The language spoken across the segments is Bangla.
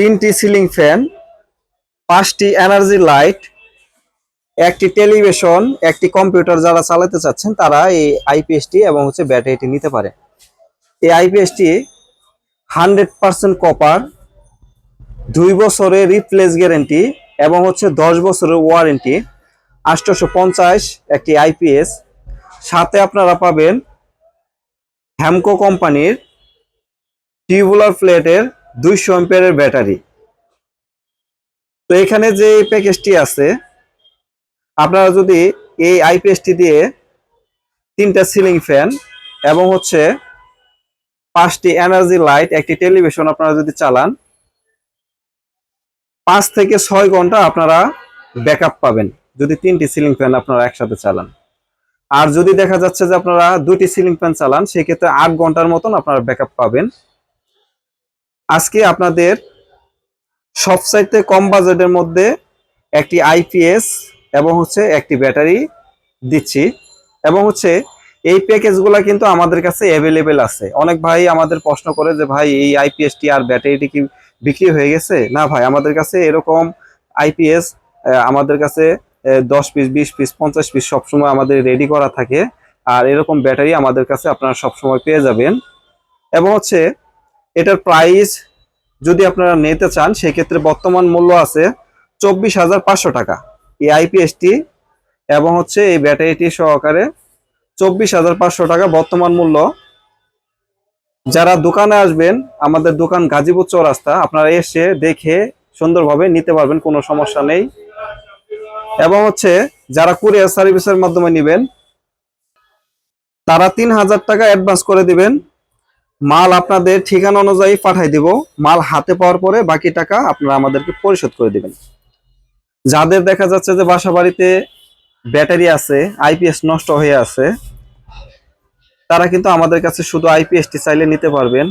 তিনটি সিলিং ফ্যান, পাঁচটি এনার্জি লাইট, একটি টেলিভিশন, একটি কম্পিউটার যারা চালাতে চাচ্ছেন তারা এই আইপিএসটি এবং হচ্ছে ব্যাটারিটি নিতে পারে। এই আইপিএসটি হান্ড্রেড পার্সেন্ট কপার, দুই বছরের রিপ্লেস গ্যারেন্টি এবং হচ্ছে দশ বছরের ওয়ারেন্টি আষ্টশো পঞ্চাশ একটি আইপিএস। সাথে আপনারা পাবেন হ্যামকো কোম্পানির টিউবুলার প্লেটের দুইশো এম্পিয়ারের ব্যাটারি। তো এখানে যে প্যাকেজটি আছে, আপনারা যদি এই আইপিএসটি দিয়ে তিনটা সিলিং ফ্যান এবং হচ্ছে পাঁচটি এনার্জি লাইট, একটি টেলিভিশন আপনারা যদি চালান, পাঁচ থেকে ছয় ঘণ্টা আপনারা ব্যাকআপ পাবেন যদি তিনটি সিলিং ফ্যান আপনারা একসাথে চালান। আর যদি দেখা যাচ্ছে যে আপনারা দুটি সিলিং ফ্যান চালান, সেক্ষেত্রে আট ঘণ্টার মতন আপনারা ব্যাকআপ পাবেন। আজকে আপনাদের সবচাইতে কম বাজেটের মধ্যে একটি আইপিএস এবং হচ্ছে একটি ব্যাটারি দিচ্ছি। এবং হচ্ছে এই প্যাকেজগুলো কিন্তু আমাদের কাছে অ্যাভেলেবেল আছে। অনেক ভাই আমাদের প্রশ্ন করে যে, ভাই, এই আইপিএসটি আর ব্যাটারিটি কি বিক্রি হয়ে গেছে? না ভাই, আমাদের কাছে এরকম আইপিএস আমাদের কাছে দশ পিস, বিশ পিস, পঞ্চাশ পিস সবসময় আমাদের রেডি করা থাকে। আর এরকম ব্যাটারি আমাদের কাছে আপনারা সবসময় পেয়ে যাবেন। এবং হচ্ছে এটার প্রাইস যদি আপনারা নিতে চান, সেক্ষেত্রে বর্তমান মূল্য আছে চব্বিশ হাজার পাঁচশো টাকা। এই আইপিএসটি এবং হচ্ছে এই ব্যাটারিটি সহকারে চব্বিশ হাজার পাঁচশো টাকা বর্তমান মূল্য। যারা দোকানে আসবেন, আমাদের দোকান গাজীপুর চৌরাস্তা, আপনারা এসে দেখে সুন্দরভাবে নিতে পারবেন, কোনো সমস্যা নেই। এবং হচ্ছে যারা কুরিয়ার সার্ভিসের মাধ্যমে নেবেন, তারা তিন হাজার টাকা অ্যাডভান্স করে দিবেন। মাল আপনাদের ঠিকানা অনুযায়ী পাঠাই দিব। মাল হাতে পাওয়ার পরে বাকি টাকা আপনারা আমাদেরকে পরিশোধ করে দিবেন। যাদের দেখা যাচ্ছে যে বাসা বাড়িতে ব্যাটারি আছে, আইপিএস নষ্ট হয়ে আছে, তারা কিন্তু আমাদের কাছে শুধু আইপিএসটি চাইলে নিতে পারবেন।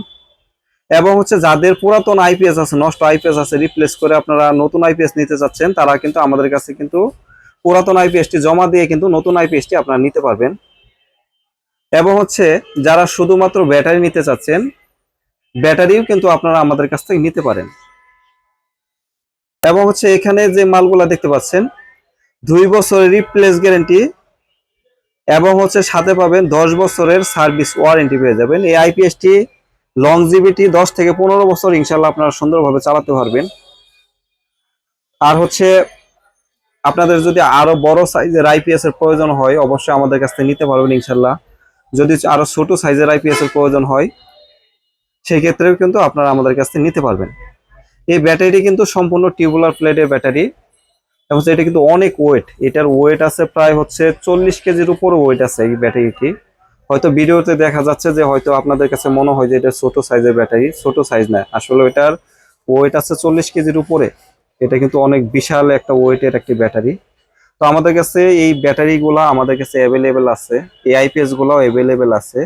এবং হচ্ছে যাদের পুরাতন আইপিএস আছে, নষ্ট আইপিএস আছে রিপ্লেস করে আপনারা নতুন আইপিএস নিতে চাচ্ছেন তারা কিন্তু আমাদের কাছে কিন্তু পুরাতন আইপিএসটি জমা দিয়ে কিন্তু নতুন আইপিএসটি আপনারা নিতে পারবেন। এবং হচ্ছে যারা শুধুমাত্র ব্যাটারি নিতে চাচ্ছেন, ব্যাটারিও কিন্তু আপনারা আমাদের কাছ থেকে নিতে পারেন। এবং হচ্ছে এখানে যে মালগুলা দেখতে পাচ্ছেন, দুই বছরের রিপ্লেস গ্যারেন্টি এবং হচ্ছে সাথে পাবেন দশ বছরের সার্ভিস ওয়ারেন্টি পেয়ে যাবেন। এই আইপিএসটি লংজিভিটি দশ থেকে পনেরো বছর ইনশাল্লাহ আপনারা সুন্দরভাবে চালাতে পারবেন। আর হচ্ছে আপনাদের যদি আরও বড় সাইজের আইপিএস এর প্রয়োজন হয়, অবশ্যই আমাদের কাছ থেকে নিতে পারবেন ইনশাল্লাহ যদি আরও ছোট সাইজের আইপিএস এর প্রয়োজন হয়, সেই ক্ষেত্রেও কিন্তু আপনারা আমাদের কাছ থেকে নিতে পারবেন। এই ব্যাটারিটি কিন্তু সম্পূর্ণ টিউবুলার প্লেটের ব্যাটারি। এবং এটা কিন্তু অনেক ওয়েট এটার ওয়েট আছে প্রায় হচ্ছে চল্লিশ কেজির উপরে ওয়েট আছে এই ব্যাটারিটি। হয়তো ভিডিওতে দেখা যাচ্ছে যে হয়তো আপনাদের কাছে মনে হয় যে এটা ছোট সাইজের ব্যাটারি, ছোট সাইজ না। আসলে এটার ওয়েট আছে চল্লিশ কেজির উপরে। এটা কিন্তু অনেক বিশাল একটা ওয়েটের একটি ব্যাটারি। তো আমাদের কাছে এই ব্যাটারিগুলো আমাদের কাছে অ্যাভেলেবেল আছে, এই আইপিএসগুলো অ্যাভেলেবেল আছে।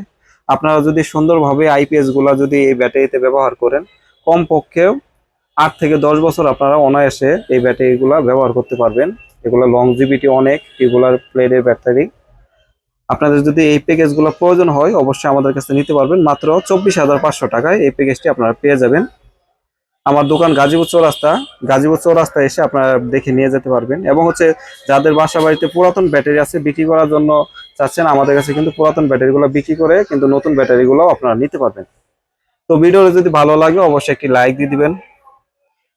আপনারা যদি সুন্দরভাবে আইপিএসগুলো যদি এই ব্যাটারিতে ব্যবহার করেন, কমপক্ষেও আট থেকে দশ বছর আপনারা অনায়াসে এই ব্যাটারিগুলো ব্যবহার করতে পারবেন। এগুলো লংজিভিটি অনেক রেগুলার প্লেটের ব্যাটারি। আপনাদের যদি এই প্যাকেজগুলো প্রয়োজন হয়, অবশ্যই আমাদের কাছে নিতে পারবেন। মাত্র চব্বিশ হাজার পাঁচশো টাকায় এই প্যাকেজটি আপনারা পেয়ে যাবেন। আমার দোকান গাজীপুর চৌরাস্তা। গাজীপুর চৌরাস্তা এসে আপনারা দেখে নিয়ে যেতে পারবেন। এবং হচ্ছে যাদের বাসা বাড়িতে পুরাতন ব্যাটারি আছে, বিক্রি করার জন্য চাচ্ছেন, আমাদের কাছে কিন্তু পুরাতন ব্যাটারিগুলো বিক্রি করে কিন্তু নতুন ব্যাটারিগুলো আপনারা নিতে পারবেন। তো ভিডিও যদি ভালো লাগে, অবশ্যই একটি লাইক দিয়ে দিবেন।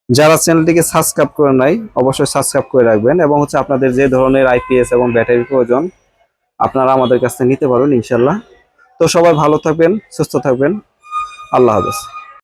যারা চ্যানেলটিকে সাবস্ক্রাইব করে নাই, অবশ্যই সাবস্ক্রাইব করে রাখবেন এবং হচ্ছে আপনাদের যে ধরনের আইপিএস এবং ব্যাটারি প্রয়োজন, আপনারা আমাদের কাছ থেকে নিতে পারবেন ইনশাল্লাহ তো সবাই ভালো থাকবেন, সুস্থ থাকবেন। আল্লাহ হাফেজ।